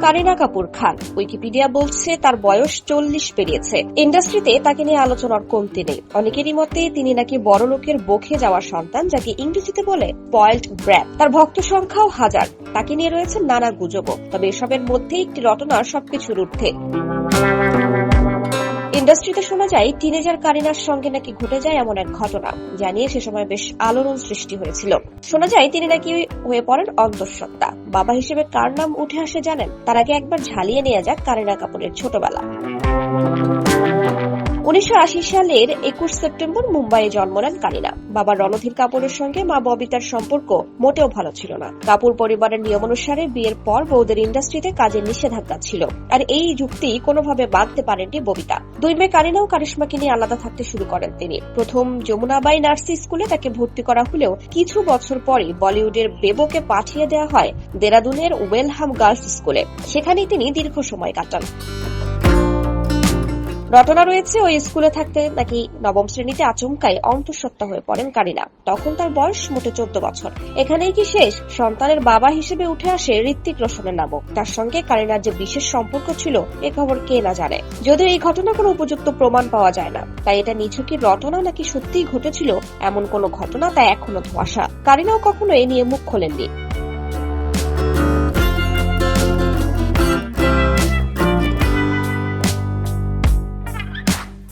কারিনা কাপুর খান। Wikipedia বলছে, তার বয়স চল্লিশ পেরিয়েছে। ইন্ডাস্ট্রিতে তাকে নিয়ে আলোচনার কমতি নেই। অনেকেরই মতে, তিনি নাকি বড় লোকের বখে যাওয়ার সন্তান, যাকে ইংরেজিতে বলে পয়েল্ট ব্র্যাপ। তার ভক্ত সংখ্যাও হাজার। তাকে নিয়ে রয়েছে নানা গুজব তবে এসবের মধ্যে একটি রটনা সবকিছুর ঊর্ধ্বে। ইন্ডাস্ট্রিতে শোনা যায় টিনেজার কারিনার সঙ্গে নাকি ঘটে যায় এমন এক ঘটনা জানিয়ে সে সময় বেশ আলোড়ন সৃষ্টি হয়েছিল। শোনা যায়, তিনি নাকি হয়ে পড়েন অন্তঃসত্ত্বা। বাবা হিসেবে কার নাম উঠে আসে জানেন? তার আগে একবার ঝালিয়ে নেওয়া যাক কারিনা কাপুরের ছোটবেলা। উনিশশো আশি সালের একুশ সেপ্টেম্বর মুম্বাইয়ে জন্ম নেন কারিনা বাবা রণধীর কাপুরের সঙ্গে মা ববিতার সম্পর্ক মোটেও ভালো ছিল না। কাপুর পরিবারের নিয়ম অনুসারে বিয়ের পর বৌদের ইন্ডাস্ট্রিতে কাজের নিষেধাজ্ঞা ছিল। আর এই যুক্তি কোনোভাবে বাঁধতে পারেননি ববিতা। দুই মেয়ে কারিনা ও কারিশ্মাকে নিয়ে আলাদা থাকতে শুরু করেন তিনি। প্রথম যমুনাবাই নার্সি স্কুলে তাকে ভর্তি করা হলেও কিছু বছর পরে বলিউডের বেবোকে পাঠিয়ে দেওয়া হয় দেরাদুনের ওয়েলহাম গার্লস স্কুলে। সেখানেই তিনি দীর্ঘ সময় কাটান। রটনা রয়েছে ওই স্কুলে থাকতে। নাকি নবম শ্রেণীতে আচমকাই অন্তঃসত্ত্বা হয়ে পড়েন কারিনা। তখন তার বয়স মোটে চোদ্দ বছর। এখানেই কি শেষ? সন্তানের বাবা হিসেবে উঠে আসে ঋত্বিক রোশনের নামক তার সঙ্গে কারিনার যে বিশেষ সম্পর্ক ছিল, এ খবর কে না জানে। যদিও এই ঘটনা কোনো উপযুক্ত প্রমাণ পাওয়া যায় না। তাই এটা নিছকই রটনা নাকি সত্যিই ঘটেছিল, এমন কোনো ঘটনা তা এখনও ধোয়াশা। কারিনাও কখনো এ নিয়ে মুখ খোলেননি।